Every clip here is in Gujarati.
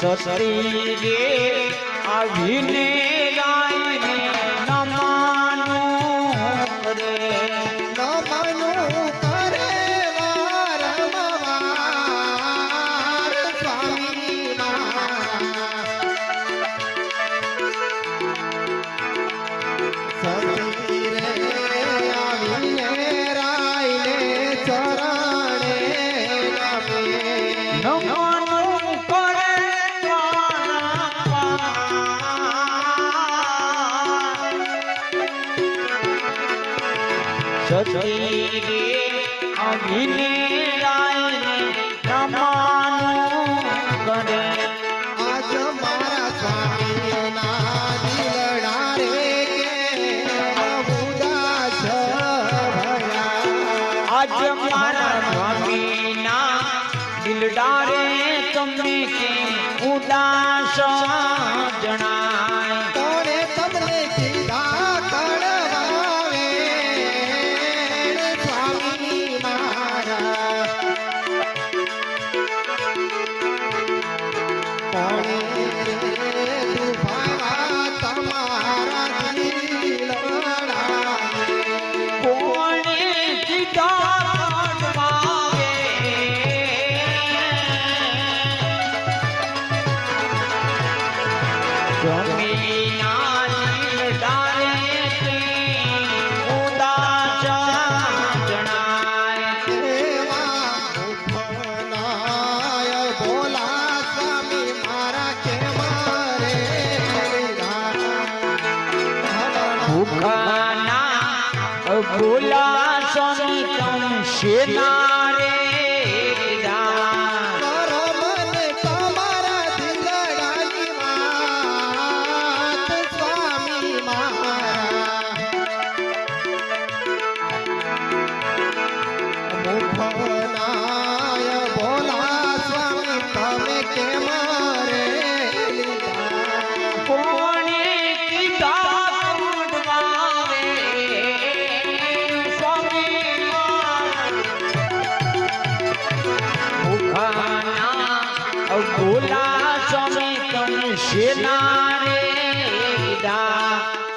સતી રે આવીને દિલડારે તમને કેમ ઉદાસ જણાય ભૂલા સ્વામી તમ શેનારે ભૂલા સ્વામી તમ શેનારે કીધા.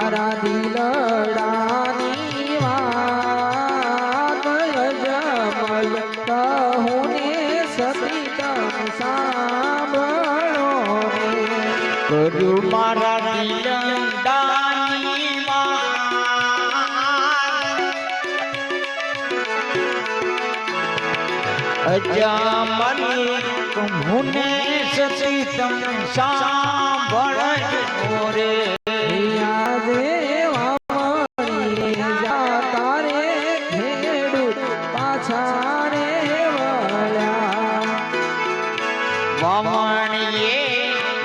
મારા દિલડાની વાત જમલ કહું ને સતીત સાંભળો કરું મારા દિલદાની અજામલ કુંભુને સતીતમ સાંભળજો રે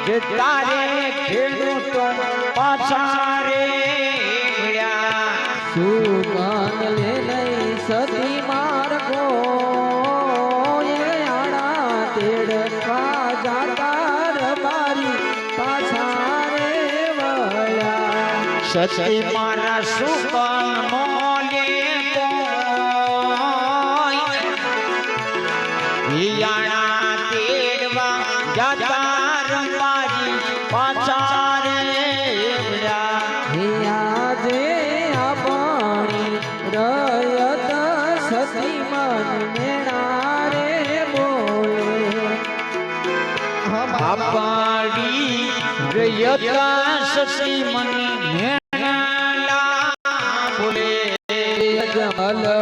જતા રે ખેડૂતો પાછા રે વળ્યા. સુગંધ લે લઈ સતી માર્ગો એ આડા તેડવા જાતા રબારી પાછા રે વળ્યા સતી મારા સુકન મોલે હિયાણા તેડવા જાતા આપણી રયતા સતી મને ભેણલા બોલે જમલ